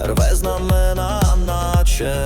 рве знамена, наче.